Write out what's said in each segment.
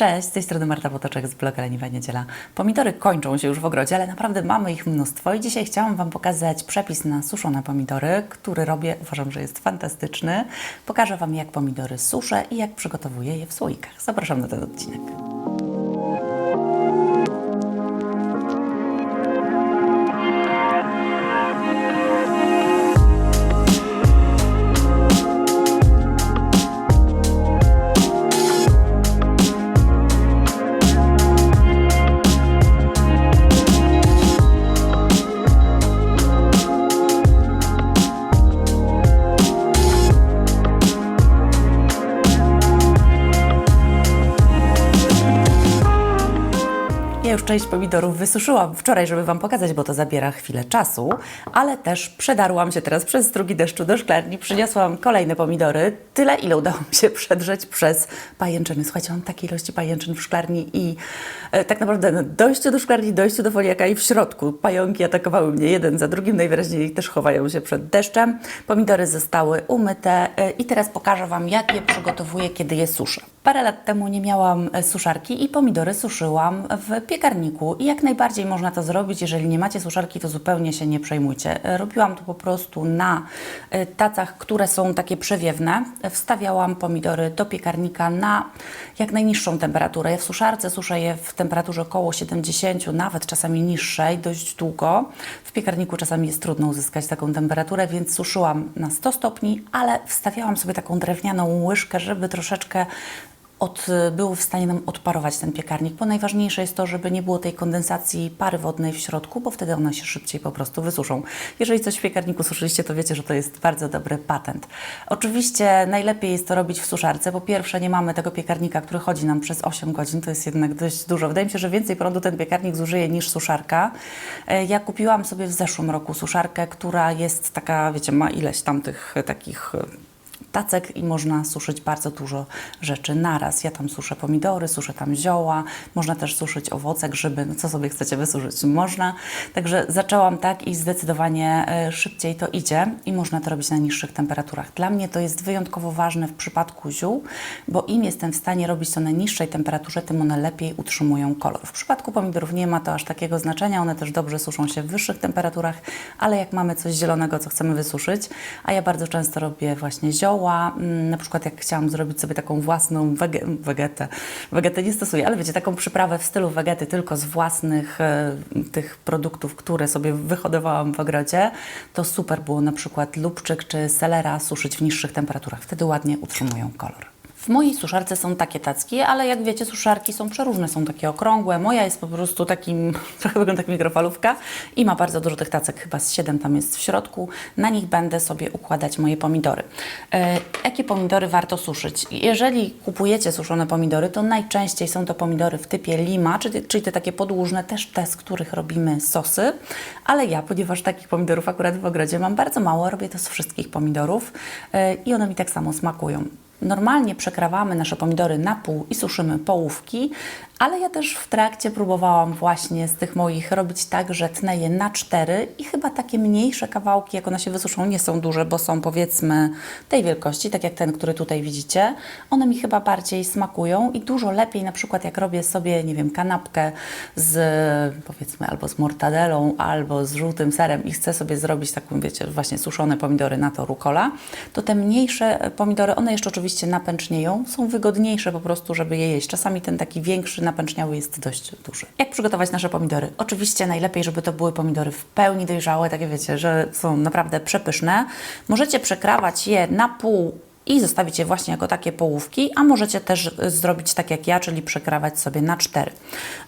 Cześć, z tej strony Marta Potoczek z bloga Leniwa Niedziela. Pomidory kończą się już w ogrodzie, ale naprawdę mamy ich mnóstwo i dzisiaj chciałam Wam pokazać przepis na suszone pomidory, który robię, uważam, że jest fantastyczny. Pokażę Wam, jak pomidory suszę i jak przygotowuję je w słoikach. Zapraszam na ten odcinek. Część pomidorów wysuszyłam wczoraj, żeby Wam pokazać, bo to zabiera chwilę czasu, ale też przedarłam się teraz przez strugi deszczu do szklarni, przyniosłam kolejne pomidory, tyle ile udało mi się przedrzeć przez pajęczyny. Słuchajcie, mam takie ilości pajęczyn w szklarni i e, tak naprawdę na dojściu do szklarni, dojściu do foliaka i w środku pająki atakowały mnie jeden za drugim, najwyraźniej też chowają się przed deszczem. Pomidory zostały umyte e, i teraz pokażę Wam, jak je przygotowuję, kiedy je suszę. Parę lat temu nie miałam e, suszarki i pomidory suszyłam w i jak najbardziej można to zrobić. Jeżeli nie macie suszarki, to zupełnie się nie przejmujcie. E, Robiłam to po prostu na e, tacach, które są takie przewiewne. Wstawiałam pomidory do piekarnika na jak najniższą temperaturę. Ja w suszarce suszę je w temperaturze około 70, nawet czasami niższej, dość długo. W piekarniku czasami jest trudno uzyskać taką temperaturę, więc suszyłam na 100 stopni, ale wstawiałam sobie taką drewnianą łyżkę, żeby troszeczkę od, był w stanie nam odparować ten piekarnik, bo najważniejsze jest to, żeby nie było tej kondensacji pary wodnej w środku, bo wtedy one się szybciej po prostu wysuszą. Jeżeli coś w piekarniku suszyliście, to wiecie, że to jest bardzo dobry patent. Oczywiście najlepiej jest to robić w suszarce. Po pierwsze, nie mamy tego piekarnika, który chodzi nam przez 8 godzin, to jest jednak dość dużo. Wydaje mi się, że więcej prądu ten piekarnik zużyje niż suszarka. E, Ja kupiłam sobie w zeszłym roku suszarkę, która jest taka, wiecie, ma ileś tam tych takich e, tacek i można suszyć bardzo dużo rzeczy naraz. Ja tam suszę pomidory, suszę tam zioła, można też suszyć owoce, grzyby, no co sobie chcecie wysuszyć, można. Także zaczęłam tak i zdecydowanie e, szybciej to idzie i można to robić na niższych temperaturach. Dla mnie to jest wyjątkowo ważne w przypadku ziół, bo im jestem w stanie robić to na niższej temperaturze, tym one lepiej utrzymują kolor. W przypadku pomidorów nie ma to aż takiego znaczenia, one też dobrze suszą się w wyższych temperaturach, ale jak mamy coś zielonego, co chcemy wysuszyć, a ja bardzo często robię właśnie zioła, mm, na przykład jak chciałam zrobić sobie taką własną wege, wegetę, wegetę nie stosuję, ale wiecie, taką przyprawę w stylu wegety tylko z własnych e, tych produktów, które sobie wyhodowałam w ogrodzie, to super było na przykład lubczyk czy selera suszyć w niższych temperaturach, wtedy ładnie utrzymują kolor. W mojej suszarce są takie tacki, ale jak wiecie, suszarki są przeróżne, są takie okrągłe. Moja jest po prostu takim, trochę wygląda jak mikrofalówka i ma bardzo dużo tych tacek, chyba z 7 tam jest w środku. Na nich będę sobie układać moje pomidory. E, jakie pomidory warto suszyć? Jeżeli kupujecie suszone pomidory, to najczęściej są to pomidory w typie lima, czyli, czyli te takie podłużne, też te, z których robimy sosy, ale ja, ponieważ takich pomidorów akurat w ogrodzie mam bardzo mało, robię to z wszystkich pomidorów e, i one mi tak samo smakują. Normalnie przekrawamy nasze pomidory na pół i suszymy połówki, ale ja też w trakcie próbowałam właśnie z tych moich robić tak, że tnę je na cztery i chyba takie mniejsze kawałki, jak one się wysuszą, nie są duże, bo są powiedzmy tej wielkości, tak jak ten, który tutaj widzicie. One mi chyba bardziej smakują i dużo lepiej na przykład jak robię sobie, nie wiem, kanapkę z powiedzmy albo z mortadelą, albo z żółtym serem i chcę sobie zrobić taką, wiecie, właśnie suszone pomidory na to rucola, to te mniejsze pomidory, one jeszcze oczywiście napęcznieją, są wygodniejsze po prostu, żeby je jeść. Czasami ten taki większy, napęczniały jest dość duży. Jak przygotować nasze pomidory? Oczywiście najlepiej, żeby to były pomidory w pełni dojrzałe, takie wiecie, że są naprawdę przepyszne. Możecie przekrawać je na pół i zostawić je właśnie jako takie połówki, a możecie też zrobić tak jak ja, czyli przekrawać sobie na cztery.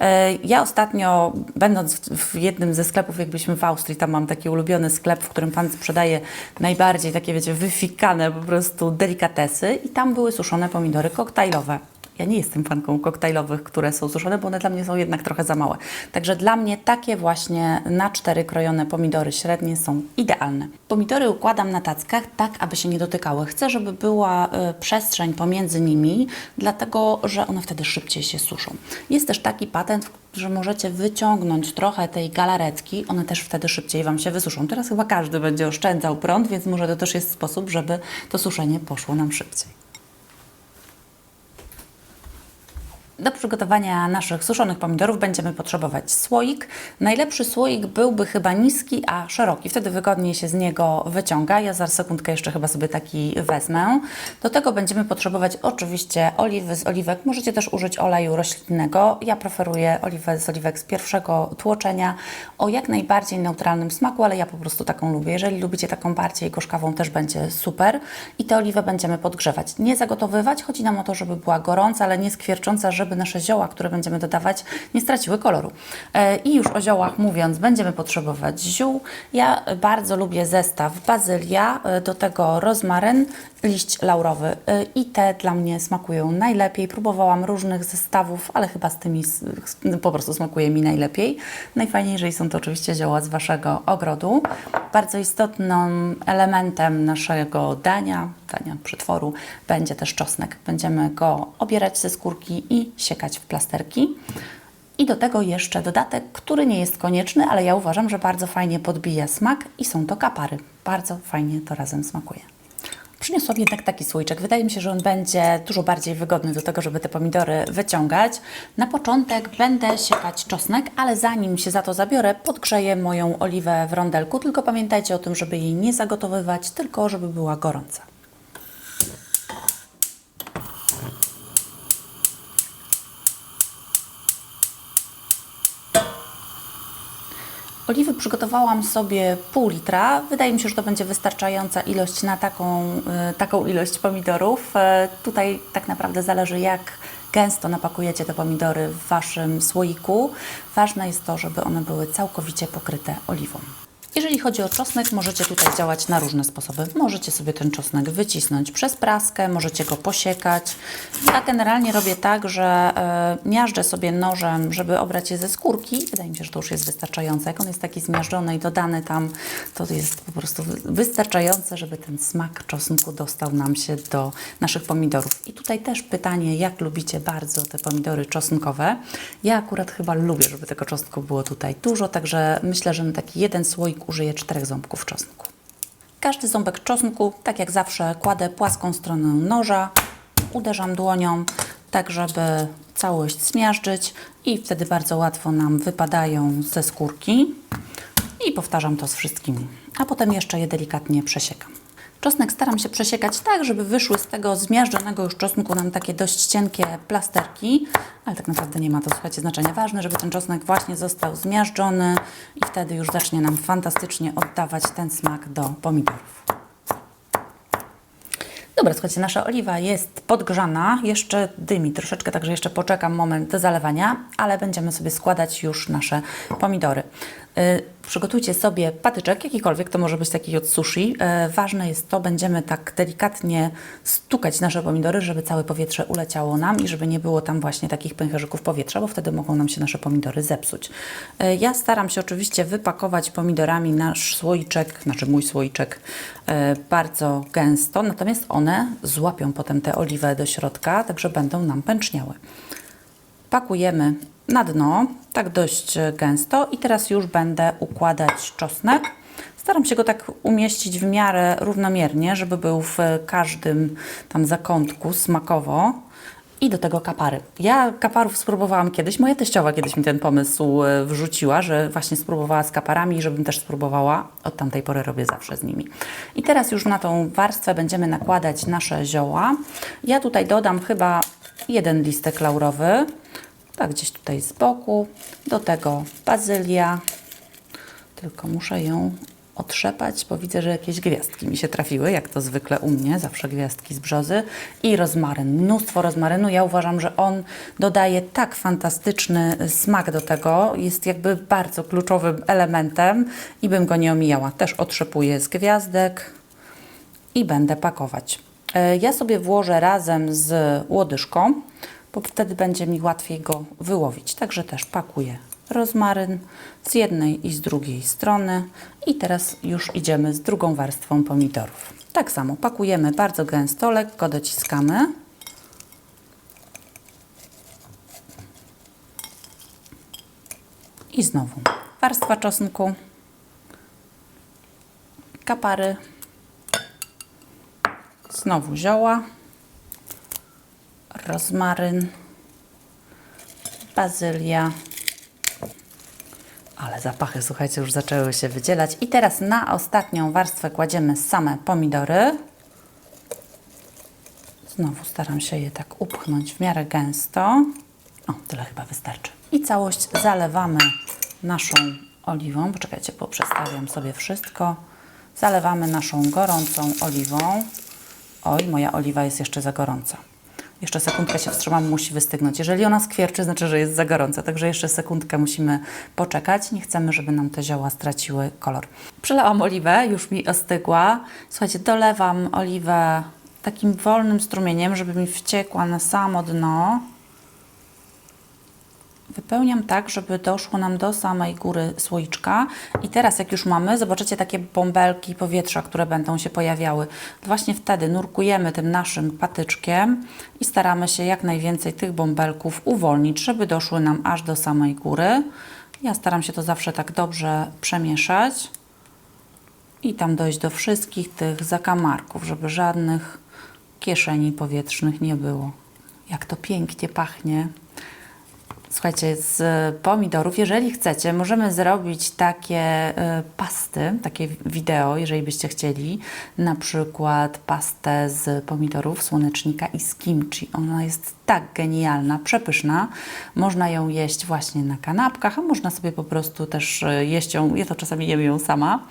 E, Ja ostatnio, będąc w jednym ze sklepów, jakbyśmy w Austrii, tam mam taki ulubiony sklep, w którym pan sprzedaje najbardziej takie, wiecie, wyfikane po prostu delikatesy i tam były suszone pomidory koktajlowe. Ja nie jestem fanką koktajlowych, które są suszone, bo one dla mnie są jednak trochę za małe. Także dla mnie takie właśnie na cztery krojone pomidory średnie są idealne. Pomidory układam na tackach tak, aby się nie dotykały. Chcę, żeby była y, przestrzeń pomiędzy nimi, dlatego że one wtedy szybciej się suszą. Jest też taki patent, że możecie wyciągnąć trochę tej galaretki, one też wtedy szybciej Wam się wysuszą. Teraz chyba każdy będzie oszczędzał prąd, więc może to też jest sposób, żeby to suszenie poszło nam szybciej. Do przygotowania naszych suszonych pomidorów będziemy potrzebować słoik. Najlepszy słoik byłby chyba niski, a szeroki. Wtedy wygodniej się z niego wyciąga. Ja za sekundkę jeszcze chyba sobie taki wezmę. Do tego będziemy potrzebować oczywiście oliwy z oliwek. Możecie też użyć oleju roślinnego. Ja preferuję oliwę z oliwek z pierwszego tłoczenia o jak najbardziej neutralnym smaku, ale ja po prostu taką lubię. Jeżeli lubicie taką bardziej gorzkawą, też będzie super. I tę oliwę będziemy podgrzewać. Nie zagotowywać. Chodzi nam o to, żeby była gorąca, ale nie skwiercząca, żeby nasze zioła, które będziemy dodawać, nie straciły koloru. E, I już o ziołach mówiąc, będziemy potrzebować ziół. Ja bardzo lubię zestaw bazylia, e, do tego rozmaryn, liść laurowy e, i te dla mnie smakują najlepiej. Próbowałam różnych zestawów, ale chyba z tymi po prostu smakuje mi najlepiej. Najfajniej, jeżeli są to oczywiście zioła z Waszego ogrodu. Bardzo istotnym elementem naszego dania, dania przetworu, będzie też czosnek. Będziemy go obierać ze skórki i siekać w plasterki. I do tego jeszcze dodatek, który nie jest konieczny, ale ja uważam, że bardzo fajnie podbija smak i są to kapary. Bardzo fajnie to razem smakuje. Przyniosłam jednak taki słoiczek. Wydaje mi się, że on będzie dużo bardziej wygodny do tego, żeby te pomidory wyciągać. Na początek będę siekać czosnek, ale zanim się za to zabiorę, podgrzeję moją oliwę w rondelku. Tylko pamiętajcie o tym, żeby jej nie zagotowywać, tylko żeby była gorąca. Oliwy przygotowałam sobie pół litra. Wydaje mi się, że to będzie wystarczająca ilość na taką, y, taką ilość pomidorów. E, Tutaj tak naprawdę zależy, jak gęsto napakujecie te pomidory w Waszym słoiku. Ważne jest to, żeby one były całkowicie pokryte oliwą. Jeżeli chodzi o czosnek, możecie tutaj działać na różne sposoby. Możecie sobie ten czosnek wycisnąć przez praskę, możecie go posiekać. Ja generalnie robię tak, że e, miażdżę sobie nożem, żeby obrać je ze skórki. Wydaje mi się, że to już jest wystarczające. Jak on jest taki zmiażdżony i dodany tam, to jest po prostu wy- wystarczające, żeby ten smak czosnku dostał nam się do naszych pomidorów. I tutaj też pytanie, jak lubicie bardzo te pomidory czosnkowe. Ja akurat chyba lubię, żeby tego czosnku było tutaj dużo, także myślę, że taki jeden słoik użyję czterech ząbków czosnku. Każdy ząbek czosnku, tak jak zawsze, kładę płaską stronę noża, uderzam dłonią, tak żeby całość zmiażdżyć i wtedy bardzo łatwo nam wypadają ze skórki. I powtarzam to z wszystkimi. A potem jeszcze je delikatnie przesiekam. Czosnek staram się przesiekać tak, żeby wyszły z tego zmiażdżonego już czosnku nam takie dość cienkie plasterki, ale tak naprawdę nie ma to, słuchajcie, znaczenia. Ważne, żeby ten czosnek właśnie został zmiażdżony i wtedy już zacznie nam fantastycznie oddawać ten smak do pomidorów. Dobra, słuchajcie, nasza oliwa jest podgrzana, jeszcze dymi troszeczkę, także jeszcze poczekam moment do zalewania, ale będziemy sobie składać już nasze pomidory. Y, przygotujcie sobie patyczek, jakikolwiek, to może być taki od sushi. Y, ważne jest to, będziemy tak delikatnie stukać nasze pomidory, żeby całe powietrze uleciało nam i żeby nie było tam właśnie takich pęcherzyków powietrza, bo wtedy mogą nam się nasze pomidory zepsuć. Y, ja staram się oczywiście wypakować pomidorami nasz słoiczek, znaczy mój słoiczek y, bardzo gęsto, natomiast one złapią potem tę oliwę do środka, także będą nam pęczniały pakujemy na dno, tak dość e, gęsto i teraz już będę układać czosnek. Staram się go tak umieścić w miarę równomiernie, żeby był w każdym tam zakątku smakowo. I do tego kapary. Ja kaparów spróbowałam kiedyś, moja teściowa kiedyś mi ten pomysł e, wrzuciła, że właśnie spróbowała z kaparami i żebym też spróbowała. Od tamtej pory robię zawsze z nimi. I teraz już na tą warstwę będziemy nakładać nasze zioła. Ja tutaj dodam chyba jeden listek laurowy, gdzieś tutaj z boku. Do tego bazylia, tylko muszę ją otrzepać, bo widzę, że jakieś gwiazdki mi się trafiły, jak to zwykle u mnie, zawsze gwiazdki z brzozy. I rozmaryn, mnóstwo rozmarynu. Ja uważam, że on dodaje tak fantastyczny smak do tego, jest jakby bardzo kluczowym elementem i bym go nie omijała. Też otrzepuję z gwiazdek i będę pakować. E, Ja sobie włożę razem z łodyżką, bo wtedy będzie mi łatwiej go wyłowić. Także też pakuję rozmaryn z jednej i z drugiej strony i teraz już idziemy z drugą warstwą pomidorów. Tak samo pakujemy bardzo gęsto, lekko dociskamy. I znowu warstwa czosnku, kapary, znowu zioła, rozmaryn bazylia. Ale zapachy, słuchajcie, już zaczęły się wydzielać. I teraz na ostatnią warstwę kładziemy same pomidory. Znowu staram się je tak upchnąć w miarę gęsto. O, tyle chyba wystarczy. I całość zalewamy naszą oliwą. Poczekajcie, bo przestawiam sobie wszystko. Zalewamy naszą gorącą oliwą. Oj, moja oliwa jest jeszcze za gorąca. Jeszcze sekundkę się wstrzymam, musi wystygnąć. Jeżeli ona skwierczy, znaczy, że jest za gorąca, także jeszcze sekundkę musimy poczekać. Nie chcemy, żeby nam te zioła straciły kolor. Przelałam oliwę, już mi ostygła. Słuchajcie, dolewam oliwę takim wolnym strumieniem, żeby mi wciekła na samo dno. Wypełniam tak, żeby doszło nam do samej góry słoiczka. I teraz, jak już mamy, zobaczycie takie bąbelki powietrza, które będą się pojawiały. Właśnie wtedy nurkujemy tym naszym patyczkiem i staramy się jak najwięcej tych bąbelków uwolnić, żeby doszły nam aż do samej góry. Ja staram się to zawsze tak dobrze przemieszać i tam dojść do wszystkich tych zakamarków, żeby żadnych kieszeni powietrznych nie było. Jak to pięknie pachnie. Słuchajcie, z pomidorów, jeżeli chcecie, możemy zrobić takie y, pasty, takie wideo, jeżeli byście chcieli. Na przykład pastę z pomidorów, słonecznika i z kimchi. Ona jest tak genialna, przepyszna. Można ją jeść właśnie na kanapkach, a można sobie po prostu też y, jeść ją, ja to czasami jem ją sama.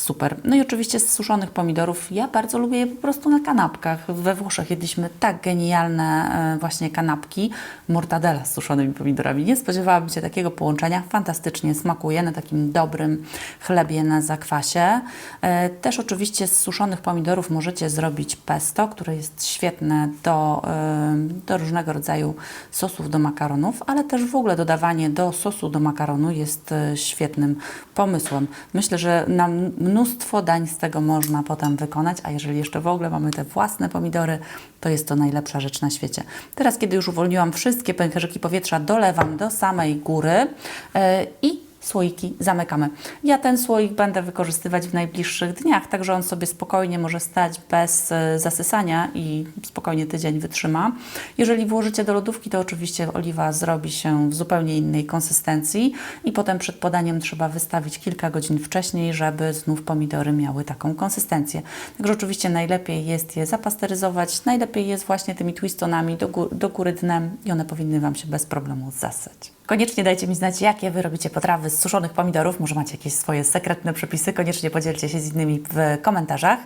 Super. No i oczywiście z suszonych pomidorów. Ja bardzo lubię je po prostu na kanapkach. We Włoszech jedliśmy tak genialne e, właśnie kanapki. Mortadela z suszonymi pomidorami. Nie spodziewałabym się takiego połączenia. Fantastycznie smakuje na takim dobrym chlebie na zakwasie. E, Też oczywiście z suszonych pomidorów możecie zrobić pesto, które jest świetne do, e, do różnego rodzaju sosów do makaronów, ale też w ogóle dodawanie do sosu do makaronu jest świetnym pomysłem. Myślę, że na mnóstwo dań z tego można potem wykonać, a jeżeli jeszcze w ogóle mamy te własne pomidory, to jest to najlepsza rzecz na świecie. Teraz, kiedy już uwolniłam wszystkie pęcherzyki powietrza, dolewam do samej góry yy, i słoiki zamykamy. Ja ten słoik będę wykorzystywać w najbliższych dniach, także on sobie spokojnie może stać bez e, zasysania i spokojnie tydzień wytrzyma. Jeżeli włożycie do lodówki, to oczywiście oliwa zrobi się w zupełnie innej konsystencji i potem przed podaniem trzeba wystawić kilka godzin wcześniej, żeby znów pomidory miały taką konsystencję. Także oczywiście najlepiej jest je zapasteryzować, najlepiej jest właśnie tymi twistonami do, gó- do góry dnem i one powinny Wam się bez problemu zasać. Koniecznie dajcie mi znać, jakie Wy robicie potrawy z suszonych pomidorów. Może macie jakieś swoje sekretne przepisy. Koniecznie podzielcie się z innymi w komentarzach.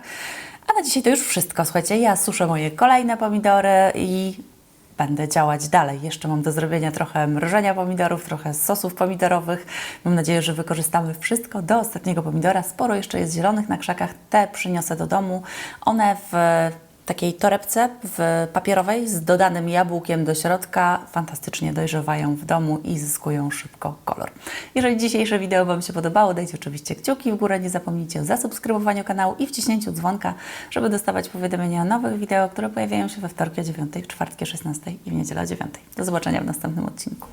A na dzisiaj to już wszystko. Słuchajcie, ja suszę moje kolejne pomidory i będę działać dalej. Jeszcze mam do zrobienia trochę mrożenia pomidorów, trochę sosów pomidorowych. Mam nadzieję, że wykorzystamy wszystko do ostatniego pomidora. Sporo jeszcze jest zielonych na krzakach. Te przyniosę do domu. One w takiej torebce w papierowej z dodanym jabłkiem do środka fantastycznie dojrzewają w domu i zyskują szybko kolor. Jeżeli dzisiejsze wideo Wam się podobało, dajcie oczywiście kciuki w górę, nie zapomnijcie o zasubskrybowaniu kanału i wciśnięciu dzwonka, żeby dostawać powiadomienia o nowych wideo, które pojawiają się we wtorki o 9, w czwartki o 16 i w niedzielę o 9. Do zobaczenia w następnym odcinku.